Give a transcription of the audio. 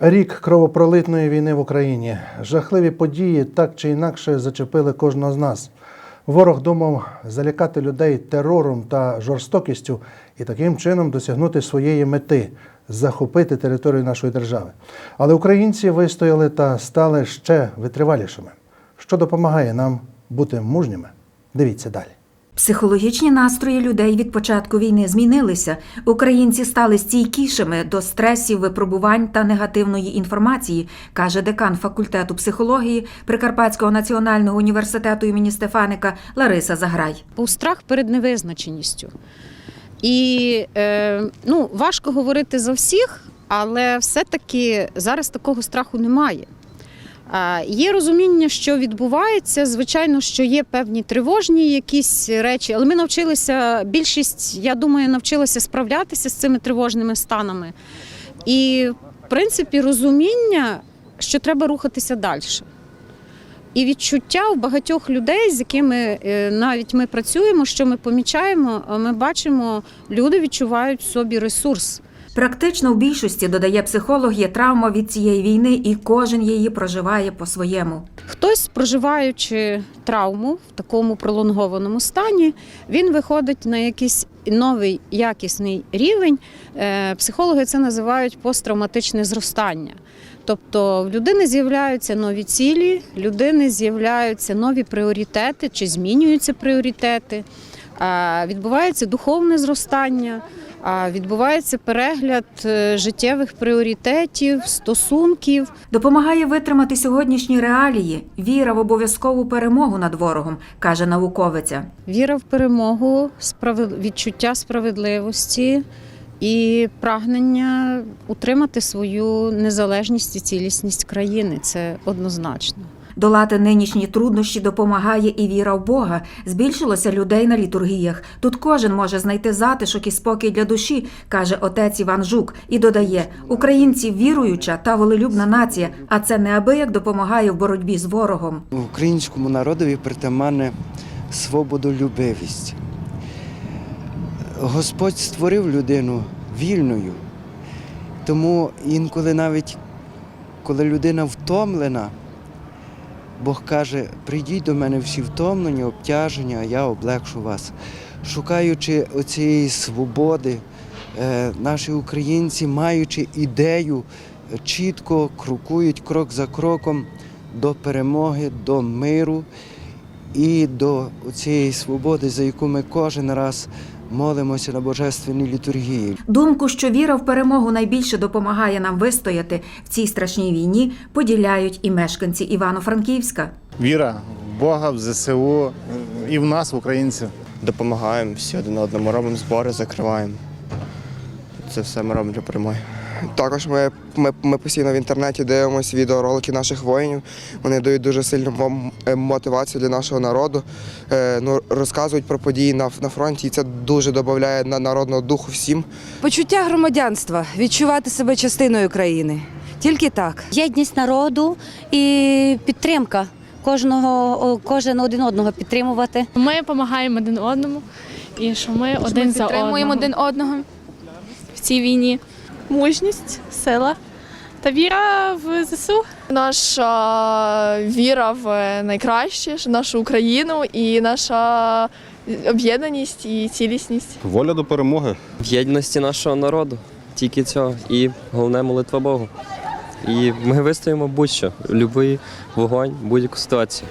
Рік кровопролитної війни в Україні. Жахливі події так чи інакше зачепили кожного з нас. Ворог думав залякати людей терором та жорстокістю і таким чином досягнути своєї мети захопити територію нашої держави. Але українці вистояли та стали ще витривалішими, що допомагає нам бути мужніми. Дивіться далі. Психологічні настрої людей від початку війни змінилися. Українці стали стійкішими до стресів, випробувань та негативної інформації, каже декан факультету психології Прикарпатського національного університету імені Стефаника Лариса Заграй. був страх перед невизначеністю. І е, ну, важко говорити за всіх, але все-таки зараз такого страху немає. Є розуміння, що відбувається. Звичайно, що є певні тривожні якісь речі, але ми навчилися, більшість, я думаю, навчилася справлятися з цими тривожними станами. І, в принципі, розуміння, що треба рухатися далі. І відчуття у багатьох людей, з якими е, навіть ми працюємо, що ми помічаємо, е, ми бачимо, люди відчувають в собі ресурс. Практично в більшості, додає психолог, є травма від цієї війни, і кожен її проживає по-своєму. Хтось, проживаючи травму в такому пролонгованому стані, він виходить на якийсь новий якісний рівень. Е, Психологи це називають посттравматичне зростання. Тобто в людини з'являються нові цілі, в людини з'являються нові пріоритети чи змінюються пріоритети, відбувається духовне зростання, відбувається перегляд е, життєвих пріоритетів, стосунків. Допомагає витримати сьогоднішні реалії, віра в обов'язкову перемогу над ворогом, каже науковиця. Віра в перемогу, відчуття справедливості і прагнення утримати свою незалежність і цілісність країни. Це однозначно. Долати нинішні труднощі допомагає і віра в Бога. Збільшилося людей на літургіях. Тут кожен може знайти затишок і спокій для душі, каже отець Іван Жук, і додає: українці віруюча та волелюбна нація, а це неабияк допомагає в боротьбі з ворогом. Українському народові притаманне свободолюбивість. Господь створив людину вільною, тому інколи навіть коли людина втомлена, Бог каже: прийдіть до мене всі втомлені, обтяжені, а я облегшу вас. Шукаючи оцієї свободи, е, наші українці, маючи ідею, чітко крокують крок за кроком до перемоги, до миру і до цієї свободи, за яку ми кожен раз молимося на божественній літургії. Думку, що віра в перемогу найбільше допомагає нам вистояти в цій страшній війні, поділяють і мешканці Івано-Франківська. Віра в Бога, в ЗСУ і в нас, в українців. допомагаємо всі один одному, робимо збори, закриваємо. Це все ми робимо для перемоги. Також ми, ми, ми постійно в інтернеті дивимося відеоролики наших воїнів. Вони дають дуже сильну е, мотивацію для нашого народу. Е, ну, розказують про події на, на фронті, і це дуже додає на народного духу всім. Почуття громадянства, відчувати себе частиною країни. Тільки так. єдність народу і підтримка. Кожного кожен один одного підтримувати. Ми допомагаємо один одному і що ми один за підтримуємо один одного. в цій війні. Мужність, сила та віра в ЗСУ. Наша віра в найкраще, нашу Україну і наша об'єднаність і цілісність. Воля до перемоги. В єдності нашого народу. Тільки цього. І головне молитва Богу. І ми вистоїмо будь-що, будь-який вогонь, будь-яку ситуацію.